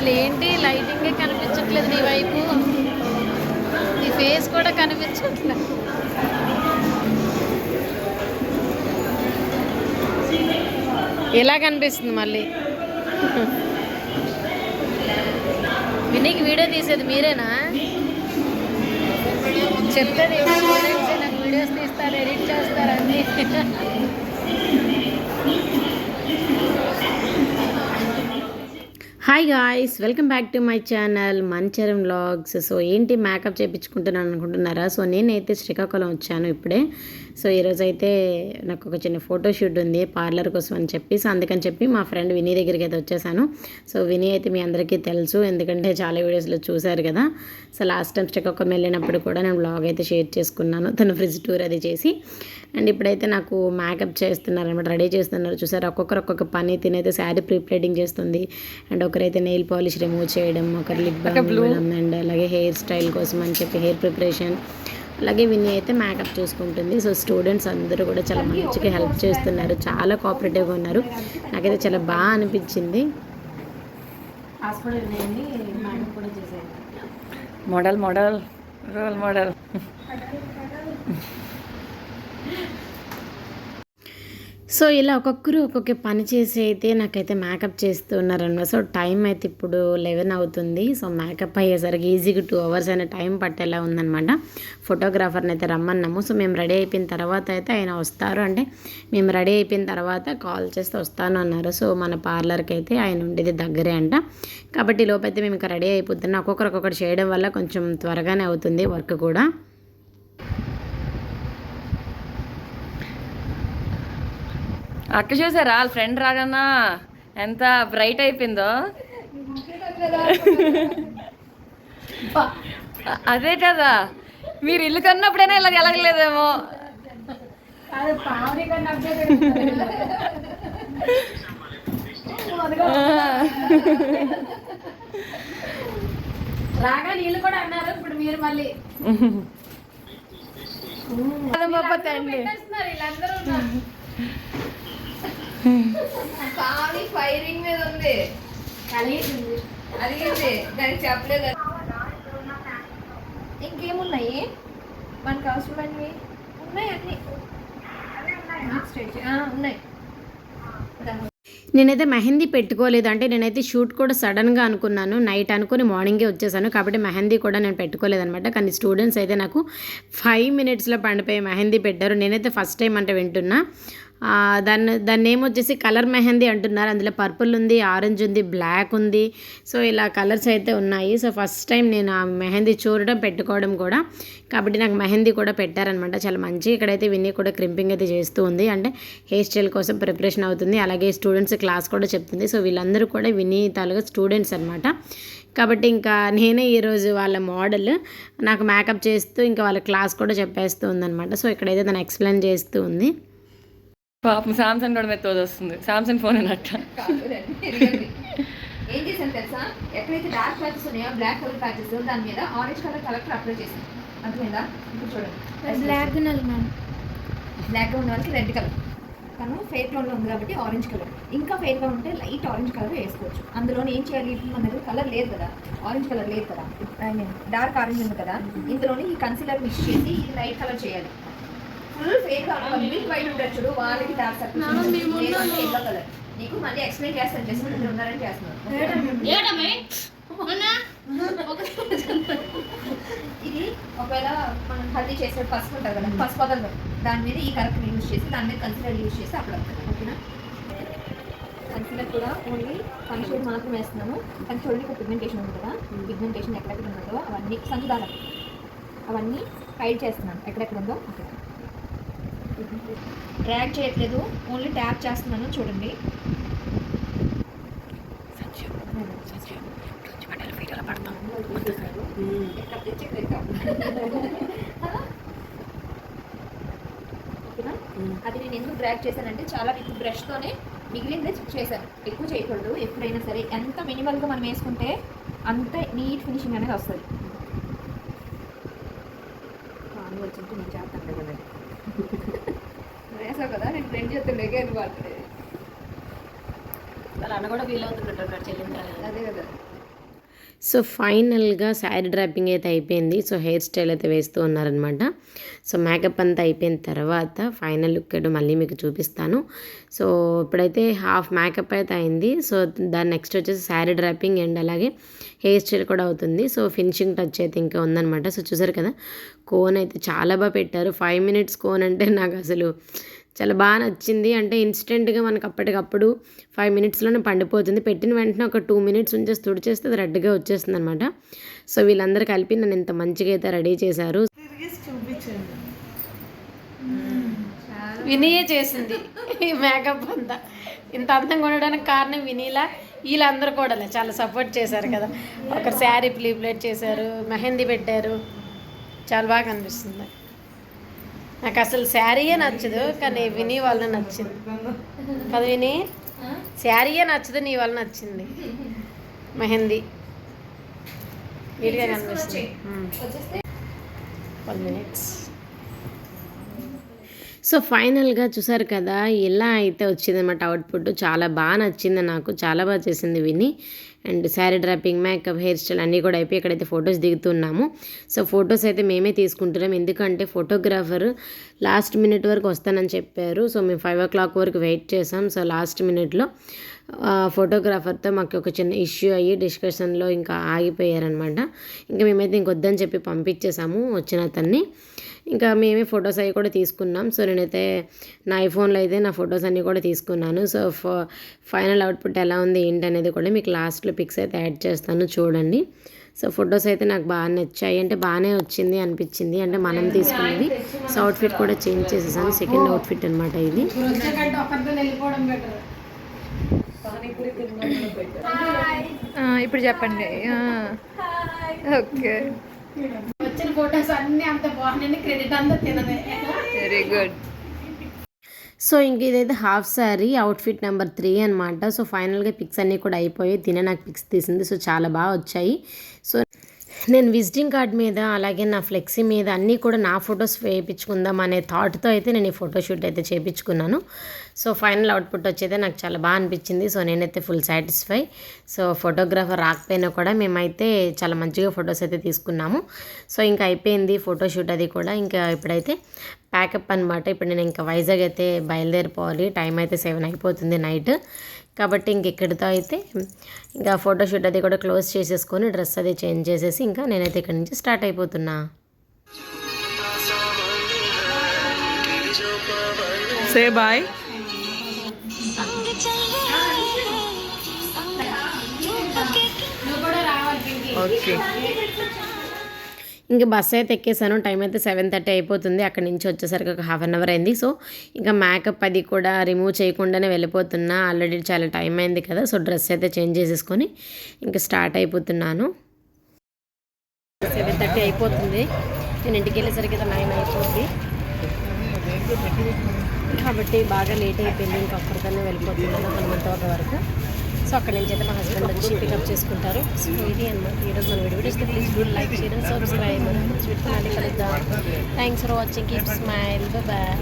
అసలు ఏంటి లైటింగే కనిపించట్లేదు నీ వైపు? నీ ఫేస్ కూడా కనిపించట్లేదు. ఎలా కనిపిస్తుంది మళ్ళీ? వినీకి వీడియో తీసేది మీరేనా? చెప్తే నాకు వీడియోస్ తీస్తారు ఎడిట్ చేస్తారు అన్నీ. Hi guys welcome back to my channel మంచరం vlogs so ఏంటి మేకప్ చేయించుకుంటున్నాను అనుకుంటున్నారా? సో నేనైతే శ్రీకాకుళం వచ్చాను ఇప్పుడే. సో ఈరోజు అయితే నాకు ఒక చిన్న ఫోటో షూట్ ఉంది పార్లర్ కోసం అని చెప్పి. సో అందుకని చెప్పి మా ఫ్రెండ్ వినీ దగ్గరికి అయితే వచ్చేసాను. సో వినీ అయితే మీ అందరికీ తెలుసు ఎందుకంటే చాలా వీడియోస్లో చూశారు కదా. సో లాస్ట్ టైం శ్రీకాకుళం వెళ్ళినప్పుడు కూడా నేను బ్లాగ్ అయితే షేర్ చేసుకున్నాను తన ఫ్రిడ్జ్ టూర్ అది చేసి. అండ్ ఇప్పుడైతే నాకు మేకప్ చేస్తున్నారు అనమాట రెడీ చేస్తున్నారు. చూసారు ఒక్కొక్కరు ఒక్కొక్క పని తినైతే శారీ ప్రీప్లేటింగ్ చేస్తుంది. అండ్ ఒకరైతే నెయిల్ పాలిష్ రిమూవ్ చేయడం ఒకరు లిప్ బామ్ అండ్ అలాగే హెయిర్ స్టైల్ కోసం అని చెప్పి హెయిర్ ప్రిపరేషన్ అలాగే విని అయితే మేకప్ చూసుకుంటుంది. సో స్టూడెంట్స్ అందరూ కూడా చాలా మంచిగా హెల్ప్ చేస్తున్నారు. చాలా కోఆపరేటివ్గా ఉన్నారు. నాకైతే చాలా బాగా అనిపించింది. హాస్పిటల్ మేకప్ కూడా చేసేది model model role model. So ఇలా ఒక్కొక్కరు ఒక్కొక్క పని చేసి అయితే నాకైతే మేకప్ చేస్తున్నారన్నమాట సో టైం అయితే ఇప్పుడు లెవెన్ అవుతుంది. సో మేకప్ అయ్యేసరికి ఈజీగా టూ అవర్స్ అయిన టైం పట్టేలా ఉందనమాట. ఫోటోగ్రాఫర్ని అయితే రమ్మన్నాము. సో మేము రెడీ అయిపోయిన తర్వాత అయితే ఆయన వస్తారు. అంటే మేము రెడీ అయిపోయిన తర్వాత కాల్ చేస్తే వస్తాను అన్నారు. సో మన పార్లర్కి అయితే ఆయన ఉండేది దగ్గరే అంట. కాబట్టి లోపైతే మేము ఇంకా రెడీ అయిపోతున్నాం. ఒక్కొక్కరు ఒక్కొక్కటి చేయడం వల్ల కొంచెం త్వరగానే అవుతుంది వర్క్ కూడా. అక్క చూసారా? వాళ్ళ ఫ్రెండ్ రాగన్నా ఎంత బ్రైట్ అయిపోయిందో. అదే కదా. మీరు ఇల్లు కన్నప్పుడైనా ఇలా ఎలగలేదేమో. రాగా నీళ్ళు కూడా అన్నారు ఇప్పుడు మీరు మళ్ళీ. వీళ్ళందరూ పావని ఫైరింగ్ మీద ఉంది. అడిగింది దానికి చెప్పలేదు ఇంకేమున్నాయి? మనకు అవసరమైనవి ఉన్నాయి అన్ని. ఆ, ఉన్నాయి. నేనైతే మెహందీ పెట్టుకోలేదు. అంటే నేనైతే షూట్ కూడా సడన్గా అనుకున్నాను. నైట్ అనుకుని మార్నింగే వచ్చేసాను. కాబట్టి మెహందీ కూడా నేను పెట్టుకోలేదు అనమాట కానీ స్టూడెంట్స్ అయితే నాకు ఫైవ్ మినిట్స్లో పండిపోయి మెహందీ పెట్టారు. నేనైతే ఫస్ట్ టైం అంటే వింటున్నా. దాన్ని దాన్ని నేమ్ వచ్చేసి కలర్ మెహందీ అంటున్నారు. అందులో పర్పుల్ ఉంది ఆరెంజ్ ఉంది బ్లాక్ ఉంది. సో ఇలా కలర్స్ అయితే ఉన్నాయి. సో ఫస్ట్ టైం నేను ఆ మెహందీ చూడడం పెట్టుకోవడం కూడా. కాబట్టి నాకు మెహందీ కూడా పెట్టారనమాట. చాలా మంచి ఇక్కడైతే విన్నీ కూడా క్రింపింగ్ అయితే చేస్తూ ఉంది. అంటే హెయిర్ స్టైల్ కోసం ప్రిపరేషన్ అవుతుంది. అలాగే స్టూడెంట్స్ క్లాస్ కూడా చెప్తుంది. సో వీళ్ళందరూ కూడా వినీ తాలుగా స్టూడెంట్స్ అనమాట. కాబట్టి ఇంకా నేనే ఈరోజు వాళ్ళ మోడల్ నాకు మేకప్ చేస్తూ ఇంకా వాళ్ళ క్లాస్ కూడా చెప్పేస్తూ ఉందన్నమాట సో ఇక్కడైతే తను ఎక్స్ప్లెయిన్ చేస్తూ ఉంది. పాపం సామ్సంగ్ కూడా మీద వస్తుంది సామ్సంగ్ ఫోన్ అన్నట్ట. ఏం చేశాను తెలుసా? ఎక్కడైతే డార్క్ ప్యాచెస్ ఉన్నాయో బ్లాక్ కలర్ ప్యాచెస్ దాని మీద ఆరెంజ్ కలర్ కలర్ అప్లై చేశాను. అర్థమైందా? ఇప్పుడు చూడండి. బ్లాక్ బ్లాక్గా ఉన్న వాళ్ళకి రెడ్ కలర్ తను ఫెయిర్ టోన్లో ఉంది కాబట్టి ఆరెంజ్ కలర్ ఇంకా ఫెయిర్గా ఉంటే లైట్ ఆరెంజ్ కలర్ వేసుకోవచ్చు. అందులో ఏం చేయాలి? ఇప్పుడు మన దగ్గర కలర్ లేదు కదా. ఆరెంజ్ కలర్ లేదు కదా. ఐ మీన్ డార్క్ ఆరెంజ్ ఉంది కదా. ఇందులోని ఈ కన్సిలర్ మిక్స్ చేసి లైట్ కలర్ చేయాలి. ఫుల్ ఫేర్ మిల్క్ వైట్ ఉంటారు చూడు వాళ్ళకి డార్క్ సర్కిల్స్ ఎల్లో కలర్? నీకు మళ్ళీ ఎక్స్ప్లెయిన్ చేస్తాను చేసి మీరు ఉన్నారని చేస్తున్నాను. ఇది ఒకవేళ మనం హల్దీ చేసే పసుపు ఉంటుంది కదా పసుపు వదలదు దాని మీద ఈ కరెక్ట్ యూజ్ చేసి దాని మీద కన్సిలర్ యూజ్ చేసి అప్పుడు ఓకేనా? కన్సిలర్ కూడా ఓన్లీ కన్సిలర్ మాత్రం వేస్తున్నాము. కానీ చూడండి పిగ్మెంటేషన్ ఉంది కదా. పిగ్మెంటేషన్ ఎక్కడెక్కడ ఉన్నదో అవన్నీ సంచుదాల అవన్నీ హైడ్ చేస్తున్నాను. ఎక్కడెక్కడ ఉందో అక్కడ డ్రాగ్ చేయట్లేదు. ఓన్లీ ట్యాప్ చేస్తున్నాను చూడండి. అది నేను ఎందుకు డ్రాగ్ చేశానంటే చాలా విత్ బ్రష్తోనే మిగిలిందే చేశాను. ఎక్కువ చేయకూడదు ఎప్పుడైనా సరే. ఎంత మినిమల్గా మనం వేసుకుంటే అంత నీట్ ఫినిషింగ్ అనేది వస్తుంది. కాను వచ్చింటే నేను చేస్తాను కదా వేసావు కదా నేను ఫ్రెండ్ చేస్తే లెగేది పడుతుంది వాళ్ళ అన్న కూడా ఫీల్ అవుతుంటారు చెల్లించాలి అదే కదా. సో ఫైనల్గా శారీ డ్రాపింగ్ అయితే అయిపోయింది. సో హెయిర్ స్టైల్ అయితే వేస్తూ ఉన్నారనమాట సో మేకప్ అంతా అయిపోయిన తర్వాత ఫైనల్ లుక్ అయితే మళ్ళీ మీకు చూపిస్తాను. సో ఇప్పుడైతే హాఫ్ మేకప్ అయితే అయింది. సో దాని నెక్స్ట్ వచ్చేసి శారీ డ్రాపింగ్ అండ్ అలాగే హెయిర్ స్టైల్ కూడా అవుతుంది. సో ఫినిషింగ్ టచ్ అయితే ఇంకా ఉందన్నమాట. సో చూసారు కదా కోన్ అయితే చాలా బాగా పెట్టారు. ఫైవ్ మినిట్స్ కోన్ అంటే నాకు అసలు చాలా బాగా నచ్చింది. అంటే ఇన్స్టెంట్గా మనకు అప్పటికప్పుడు ఫైవ్ మినిట్స్లోనే పండిపోతుంది. పెట్టిన వెంటనే ఒక టూ మినిట్స్ ఉంచేసి తుడిచేస్తే అది రెడ్గా వచ్చేస్తుంది అనమాట సో వీళ్ళందరూ కలిపి నన్ను ఇంత మంచిగా అయితే రెడీ చేశారు. వినీయే చేసింది. ఈ మేకప్ అంతా. ఇంత అందంగా ఉండడానికి కారణం వినీలా? వీళ్ళందరూ కూడా చాలా సపోర్ట్ చేశారు కదా. ఒకరు శారీ ప్లీప్లేట్ చేశారు మెహందీ పెట్టారు. చాలా బాగా కనిపిస్తుంది. నాకు అసలు శారీయే నచ్చదు కానీ విని వల్ల నచ్చింది. కదా విని? శారీయే నచ్చదు నీ వల్ల నచ్చింది. మెహందీ. నీట్గా కనిపిస్తుంది. One minutes. సో ఫైనల్గా చూసారు కదా ఎలా అయితే వచ్చిందన్నమాట అవుట్పుట్. చాలా బాగా నచ్చింది నాకు చాలా బాగా చేసింది విని and sari draping makeup hair style అన్నీ కూడా అయిపోయి ఇక్కడైతే ఫొటోస్ దిగుతున్నాము. సో ఫొటోస్ అయితే మేమే తీసుకుంటున్నాం. ఎందుకంటే ఫోటోగ్రాఫర్ లాస్ట్ మినిట్ వరకు వస్తానని చెప్పారు. సో మేము ఫైవ్ ఓ క్లాక్ వరకు వెయిట్ చేసాం. సో లాస్ట్ మినిట్లో ఫోటోగ్రాఫర్తో మాకు ఒక చిన్న ఇష్యూ అయ్యి డిస్కషన్లో ఇంకా ఆగిపోయారనమాట ఇంకా మేమైతే ఇంకొద్దని చెప్పి పంపించేసాము వచ్చిన అతన్ని. ఇంకా మేమే ఫొటోస్ అవి కూడా తీసుకున్నాం. సో నేనైతే నా ఐఫోన్లో అయితే నా ఫొటోస్ అన్నీ కూడా తీసుకున్నాను. సో ఫైనల్ అవుట్పుట్ ఎలా ఉంది ఏంటి అనేది కూడా మీకు లాస్ట్లో పిక్స్ అయితే యాడ్ చేస్తాను చూడండి. సో ఫొటోస్ అయితే నాకు బాగా నచ్చాయి. అంటే బాగానే వచ్చింది అనిపించింది. అంటే మనం తీసుకున్నది. సో అవుట్ఫిట్ కూడా చేంజ్ చేసేసాను. సెకండ్ అవుట్ఫిట్ అనమాట ఇది. ఇప్పుడు చెప్పండి. ఓకే. వచ్చిన ఫొటోస్ అన్నీ అంత బాగున్నాయి క్రెడిట్ అంతా తినదే వెరీ గుడ్ సో ఇంక ఇదైతే half sari outfit number three అనమాట సో ఫైనల్గా పిక్స్ అన్నీ కూడా అయిపోయాయి. తినే నాకు పిక్స్ తీసింది. సో చాలా బాగా వచ్చాయి. సో నేను విజిటింగ్ కార్డ్ మీద అలాగే నా ఫ్లెక్సీ మీద అన్నీ కూడా నా ఫొటోస్ వేయించుకుందాం అనే థాట్తో అయితే నేను ఈ ఫోటోషూట్ అయితే చేయించుకున్నాను. సో ఫైనల్ అవుట్పుట్ వచ్చేదే నాకు చాలా బాగా అనిపించింది. సో నేనైతే ఫుల్ సాటిస్ఫై సో ఫోటోగ్రాఫర్ రాకపోయినా కూడా మేమైతే చాలా మంచిగా ఫొటోస్ అయితే తీసుకున్నాము. సో ఇంకా అయిపోయింది ఫోటోషూట్ అది కూడా. ఇంకా ఇప్పుడైతే ప్యాకప్ అనమాట ఇప్పుడు నేను ఇంకా వైజాగ్ అయితే బయలుదేరిపోవాలి. టైం అయితే సెవెన్ అయిపోతుంది నైట్. కాబట్టి ఇంక ఇక్కడితో అయితే ఇంకా ఫోటోషూట్ అది కూడా క్లోజ్ చేసేసుకొని డ్రెస్ అది చేంజ్ చేసేసి ఇంకా నేనైతే ఇక్కడి నుంచి స్టార్ట్ అయిపోతున్నా. సే బాయ్ ఓకే ఇంకా బస్ అయితే ఎక్కేసాను. టైం అయితే సెవెన్ థర్టీ అయిపోతుంది. అక్కడి నుంచి వచ్చేసరికి ఒక హాఫ్ అన్ అవర్ అయింది. సో ఇంకా మేకప్ అది కూడా రిమూవ్ చేయకుండానే వెళ్ళిపోతున్నా. ఆల్రెడీ చాలా టైం అయింది కదా. సో డ్రెస్ అయితే చేంజ్ చేసేసుకొని ఇంకా స్టార్ట్ అయిపోతున్నాను. సెవెన్ థర్టీ అయిపోతుంది. నేను ఇంటికి వెళ్ళేసరికి అయితే నైన్ అయిపోతుంది కాబట్టి బాగా లేట్ అయిపోయింది. ఇంకా ఒక్కరితోనే వెళ్ళిపోతున్నాను. హనుమంతవరం వరకు. సో అక్కడ నుంచి అయితే మా హస్బెండ్ వచ్చి పికప్ చేసుకుంటారు. సో ఇది అనమాట ఈరోజు మన వీడియో ఇస్తే please do like share and subscribe మళ్ళీ కలుద్దాం thanks for watching keep smile bye